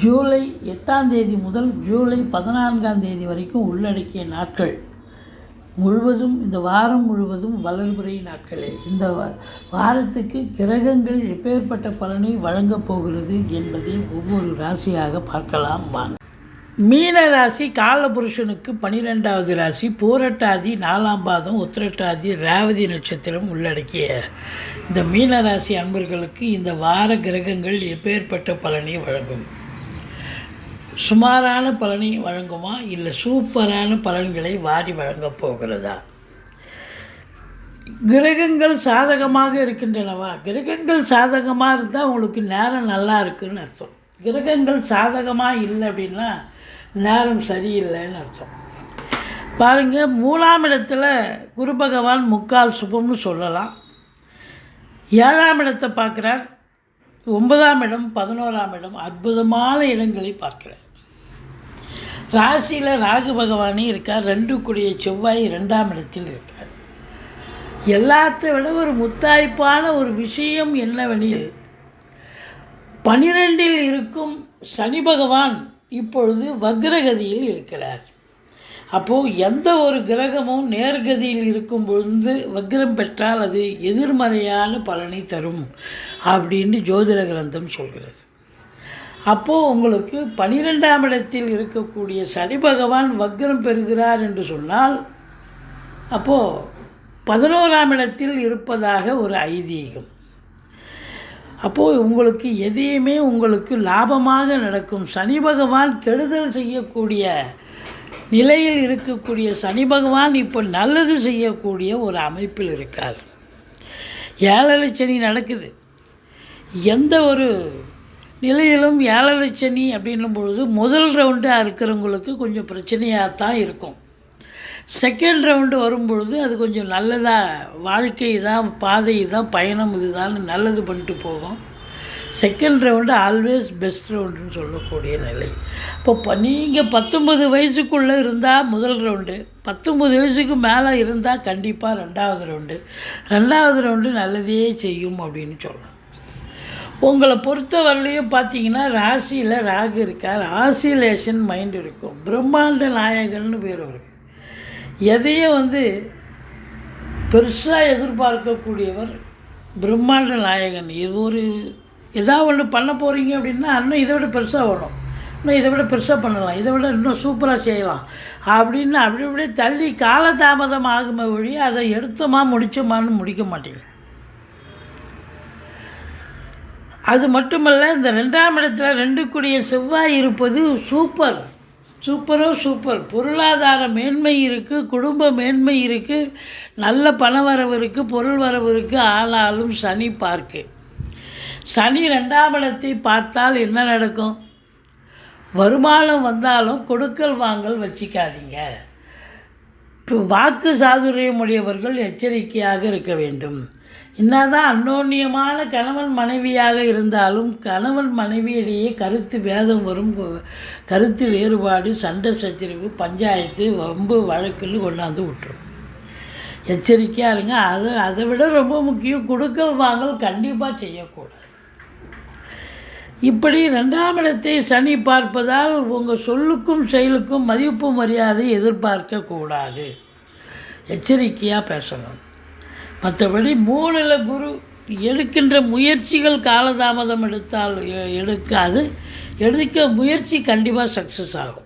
ஜூலை எட்டாம் தேதி முதல் ஜூலை பதினான்காம் தேதி வரைக்கும் உள்ளடக்கிய நாட்கள் முழுவதும் இந்த வாரம் முழுவதும் வளர்புரை நாட்களே. இந்த வாரத்துக்கு கிரகங்கள் எப்பேற்பட்ட பலனை வழங்கப் போகிறது என்பதை ஒவ்வொரு ராசியாக பார்க்கலாம் வாங்க. மீன ராசி காலபுருஷனுக்கு பனிரெண்டாவது ராசி பூரட்டாதி நாலாம் பாதம் உத்திரட்டாதி ரேவதி நட்சத்திரம் உள்ளடக்கிய. இந்த மீன ராசி அன்பர்களுக்கு இந்த வார கிரகங்கள் எப்பேற்பட்ட பலனை வழங்கும். சுமாரான பலனை வழங்குமா? இல்லை சூப்பரான பலன்களை வாரி வழங்கப் போகிறதா? கிரகங்கள் சாதகமாக இருக்கின்றனவா? கிரகங்கள் சாதகமாக இருந்தால் உங்களுக்கு நேரம் நல்லா இருக்குன்னு அர்த்தம். கிரகங்கள் சாதகமாக இல்லை அப்படின்னா நேரம் சரியில்லைன்னு அர்த்தம். பாருங்கள் மூணாம் இடத்துல குரு பகவான் முக்கால் சுபம்னு சொல்லலாம். ஏழாம் இடத்தை பார்க்குறார். ஒன்பதாம் இடம் பதினோராம் இடம் அற்புதமான இடங்களை பார்க்கிறார். ராசியில் ராகு பகவானே இருக்கார். ரெண்டு கூடிய செவ்வாய் ரெண்டாம் இடத்தில் இருக்கார். எல்லாத்த விட ஒரு முத்தாய்ப்பான ஒரு விஷயம் என்னவெனில் பனிரெண்டில் இருக்கும் சனி பகவான் இப்பொழுது வக்ரகதியில் இருக்கிறார். அப்போது எந்த ஒரு கிரகமும் நேர்கதியில் இருக்கும் பொழுது வக்ரம் பெற்றால் அது எதிர்மறையான பலனை தரும் அப்படின்னு ஜோதிட கிரந்தம் சொல்கிறது. அப்போது உங்களுக்கு பனிரெண்டாம் இடத்தில் இருக்கக்கூடிய சனி பகவான் வக்ரம் பெறுகிறார் என்று சொன்னால் அப்போது பதினோராம் இடத்தில் இருப்பதாக ஒரு ஐதீகம். அப்போது உங்களுக்கு எதையுமே உங்களுக்கு லாபமாக நடக்கும். சனி பகவான் கெடுதல் செய்யக்கூடிய நிலையில் இருக்கக்கூடிய சனி பகவான் இப்போ நல்லது செய்யக்கூடிய ஒரு அமைப்பில் இருக்கார். ஏழரை சனி நடக்குது. எந்த ஒரு நிலையிலும் ஏழரை சனி அப்படின்னும் பொழுது முதல் ரவுண்டாக இருக்கிறவங்களுக்கு கொஞ்சம் பிரச்சனையாக தான் இருக்கும் செகண்ட் ரவுண்டு வரும்பொழுது அது கொஞ்சம் நல்லதாக வாழ்க்கை தான் பாதை தான் பயணம் இதுதான் நல்லது பண்ணிட்டு போகும். செகண்ட் ரவுண்டு ஆல்வேஸ் பெஸ்ட் ரவுண்டுன்னு சொல்லக்கூடிய நிலை. இப்போ நீங்கள் பத்தொம்பது வயசுக்குள்ளே இருந்தால் முதல் ரவுண்டு பத்தொம்பது வயசுக்கு மேலே இருந்தால் கண்டிப்பாக ரெண்டாவது ரவுண்டு ரெண்டாவது ரவுண்டு நல்லதே செய்யும் அப்படின்னு சொல்லலாம் உங்களை பொறுத்தவரையிலையும் பார்த்தீங்கன்னா ராசியில் ராகு இருக்கார். ஆசிலேஷன் மைண்ட் இருக்கும். பிரம்மாண்ட நாயகர்னு பேர் அவருக்கு எதையும் வந்து பெருசாக எதிர்பார்க்கக்கூடியவர் பிரம்மாண்ட நாயகன். இது ஒரு ஏதாவது ஒன்று பண்ண போகிறீங்க அப்படின்னா இன்னும் இதை விட பெருசாக வரும் இன்னும் இதை விட பெருசாக பண்ணலாம். இதை விட இன்னும் சூப்பராக செய்யலாம். அப்படின்னு அப்படி அப்படியே தள்ளி காலதாமதம் ஆகுமே ஒழிய அதை எடுத்தோமா முடிச்சோமான்னு முடிக்க மாட்டேங்க. அது மட்டுமல்ல இந்த ரெண்டாம் இடத்துல ரெண்டு கூடிய செவ்வாய் இருப்பது சூப்பர். சூப்பரோ சூப்பர். பொருளாதார மேன்மை இருக்குது குடும்ப மேன்மை இருக்குது நல்ல பண வரவு இருக்குது பொருள் வரவு இருக்குது ஆனாலும் சனி பார்க்கு. சனி ரெண்டாம் இடத்தை பார்த்தால் என்ன நடக்கும்? வருமானம் வந்தாலும் கொடுக்கல் வாங்கல் வச்சிக்காதீங்க. இப்போ வாக்கு சாதுரியம் உடையவர்கள் எச்சரிக்கையாக இருக்க வேண்டும். என்னதான் அன்னோன்னியமான கணவன் மனைவியாக இருந்தாலும் கணவன் மனைவியிடையே கருத்து வேதம் வரும் கருத்து வேறுபாடு சண்டை சச்சரிவு பஞ்சாயத்து வம்பு வழக்குன்னு கொண்டாந்து விட்டுரும். எச்சரிக்கையாக இருங்க. அது அதை விட ரொம்ப முக்கியம் கொடுக்கல் வாங்கல் கண்டிப்பாக செய்யக்கூடாது. இப்படி ரெண்டாம் இடத்தை சனி பார்ப்பதால் உங்கள் சொல்லுக்கும் செயலுக்கும் மதிப்பு மரியாதை எதிர்பார்க்கக்கூடாது. எச்சரிக்கையாக பேசணும். மற்றபடி மூணில் குரு எடுக்கின்ற முயற்சிகள் காலதாமதம் எடுத்தால் எ- எடுக்காது. எடுக்க முயற்சி கண்டிப்பாக சக்ஸஸ் ஆகும்.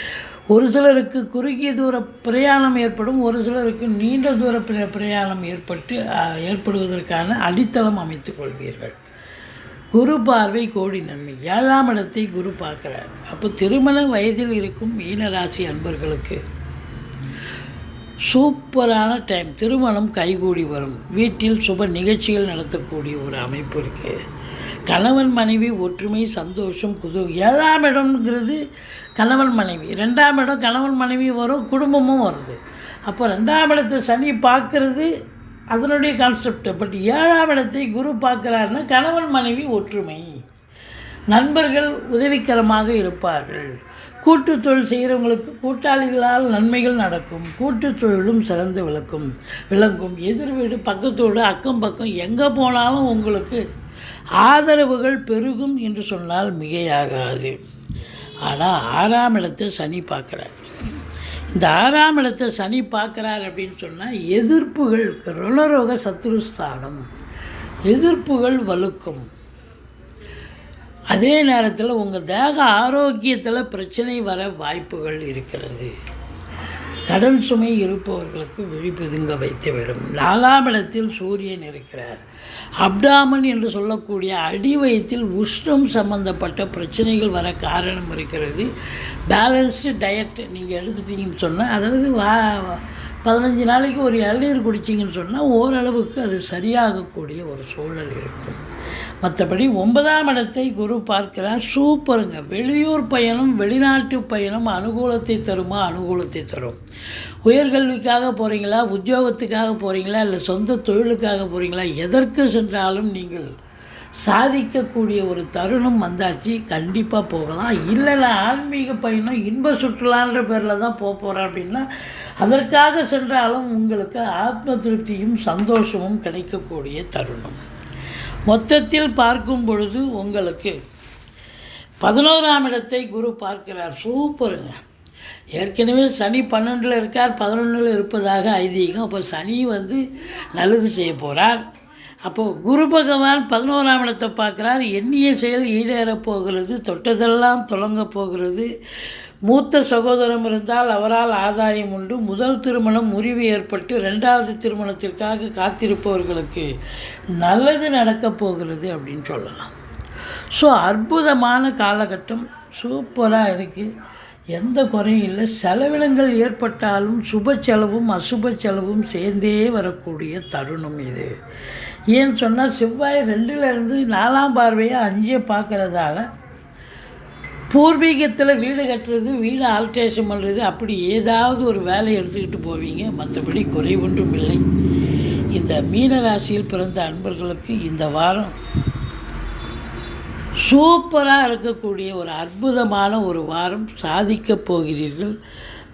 ஒரு சிலருக்கு குறுகிய தூர பிரயாணம் ஏற்படும் ஒரு சிலருக்கு நீண்ட தூர பிர பிரயாணம் ஏற்பட்டு ஏற்படுவதற்கான அடித்தளம் அமைத்துக் கொள்வீர்கள். குரு பார்வை கோடி நன்மை. ஏழாம் இடத்தை குரு பார்க்கிறார். அப்போ திருமண வயதில் இருக்கும் மீனராசி அன்பர்களுக்கு சூப்பரான டைம். திருமணம் கைகூடி வரும். வீட்டில் சுப நிகழ்ச்சிகள் நடத்தக்கூடிய ஒரு அமைப்பு இருக்குது கணவன் மனைவி ஒற்றுமை சந்தோஷம் குது ஏழாம் இடம்ங்கிறது கணவன் மனைவி. ரெண்டாம் இடம் கணவன் மனைவி வரும் குடும்பமும் வருது. அப்போ ரெண்டாம் இடத்தை சனி பார்க்கறது அதனுடைய கான்செப்ட் பட் ஏழாம் இடத்தை குரு பார்க்குறாருன்னா கணவன் மனைவி ஒற்றுமை. நண்பர்கள் உதவிகரமாக இருப்பார்கள். கூட்டு தொழில் செய்கிறவங்களுக்கு கூட்டாளிகளால் நன்மைகள் நடக்கும். கூட்டு தொழிலும் சிறந்து விளக்கும். விளங்கும். எதிர் வீடு பக்கத்தோடு அக்கம் பக்கம் எங்கே போனாலும் உங்களுக்கு ஆதரவுகள் பெருகும் என்று சொன்னால் மிகையாகாது. ஆனால் ஆறாம் இடத்தை சனி பார்க்குறார். இந்த ஆறாம் இடத்தை சனி பார்க்குறார் அப்படின்னு சொன்னால் எதிர்ப்புகள் ருணரோக சத்ருஸ்தானம். எதிர்ப்புகள் வலுக்கும். அதே நேரத்தில் உங்கள் தேக ஆரோக்கியத்தில் பிரச்சனை வர வாய்ப்புகள் இருக்கிறது. கடன் சுமை இருப்பவர்களுக்கு விழிப்புதுங்க வைத்துவிடும். நாலாம் இடத்தில் சூரியன் இருக்கிறார். அப்டாமன் என்று சொல்லக்கூடிய அடிவயத்தில் உஷ்ணம் சம்பந்தப்பட்ட பிரச்சனைகள் வர காரணம் இருக்கிறது. பேலன்ஸ்டு டயட் நீங்கள் எடுத்துட்டீங்கன்னு சொன்னால் அதாவது வா பதினஞ்சு நாளைக்கு ஒரு இளநீர் குடிச்சிங்கன்னு சொன்னால் ஓரளவுக்கு அது சரியாகக்கூடிய ஒரு சூழல் இருக்கும். மற்றபடி ஒன்பதாம் இடத்தை குரு பார்க்கிறார். சூப்பருங்க. வெளியூர் பயணம் வெளிநாட்டு பயணம் அனுகூலத்தை தருமா? அனுகூலத்தை தரும். உயர்கல்விக்காக போகிறீங்களா உத்தியோகத்துக்காக போகிறீங்களா இல்லை சொந்த தொழிலுக்காக போகிறீங்களா எதற்கு சென்றாலும் நீங்கள் சாதிக்கக்கூடிய ஒரு தருணம் வந்தாச்சு. கண்டிப்பாக போகலாம். இல்லைல்ல ஆன்மீக பயணம் இன்ப சுற்றுலான்ற பேரில் தான் போக போகிறேன் அப்படின்னா அதற்காக சென்றாலும் உங்களுக்கு ஆத்ம திருப்தியும் சந்தோஷமும் கிடைக்கக்கூடிய தருணம். மொத்தத்தில் பார்க்கும் பொழுது உங்களுக்கு பதினோராம் இடத்தை குரு பார்க்கிறார். சூப்பருங்க. ஏற்கனவே சனி பன்னெண்டில் இருக்கார் பதினொன்றில் இருப்பதாக ஐதீகம். அப்போ சனி வந்து நல்லது செய்ய போகிறார் அப்போது குரு பகவான் பதினோராம் இடத்தை பார்க்குறார். எண்ணிய செயல் ஈடேறப் போகிறது தொட்டதெல்லாம் தொடங்கப் போகிறது. மூத்த சகோதரம் இருந்தால் அவரால் ஆதாயம் உண்டு. முதல் திருமணம் முறிவு ஏற்பட்டு ரெண்டாவது திருமணத்திற்காக காத்திருப்பவர்களுக்கு நல்லது நடக்கப் போகிறது அப்படின்னு சொல்லலாம். ஸோ அற்புதமான காலகட்டம். சூப்பராக இருக்குது எந்த குறையும் இல்லை. செலவினங்கள் ஏற்பட்டாலும் சுப செலவும் அசுப செலவும் சேர்ந்தே வரக்கூடிய தருணம் இது. ஏன்னு சொன்னால் செவ்வாய் ரெண்டுலேருந்து நாலாம் பார்வையாக அஞ்சே பார்க்குறதால பூர்வீகத்தில் வீடு கட்டுறது வீடு ஆல்ட்ரேஷன் பண்ணுறது அப்படி ஏதாவது ஒரு வேலையை எடுத்துக்கிட்டு போவீங்க. மற்றபடி குறை ஒன்றும் இல்லை. இந்த மீன ராசியில் பிறந்த அன்பர்களுக்கு இந்த வாரம் சூப்பராக இருக்கக்கூடிய ஒரு அற்புதமான ஒரு வாரம் சாதிக்கப் போகிறீர்கள்.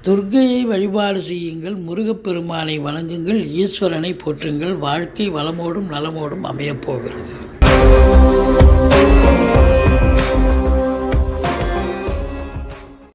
துர்க்கையை வழிபாடு செய்யுங்கள். முருகப்பெருமானை வணங்குங்கள். ஈஸ்வரனை போற்றுங்கள். வாழ்க்கை வளமோடும் நலமோடும் அமையப் போகிறது.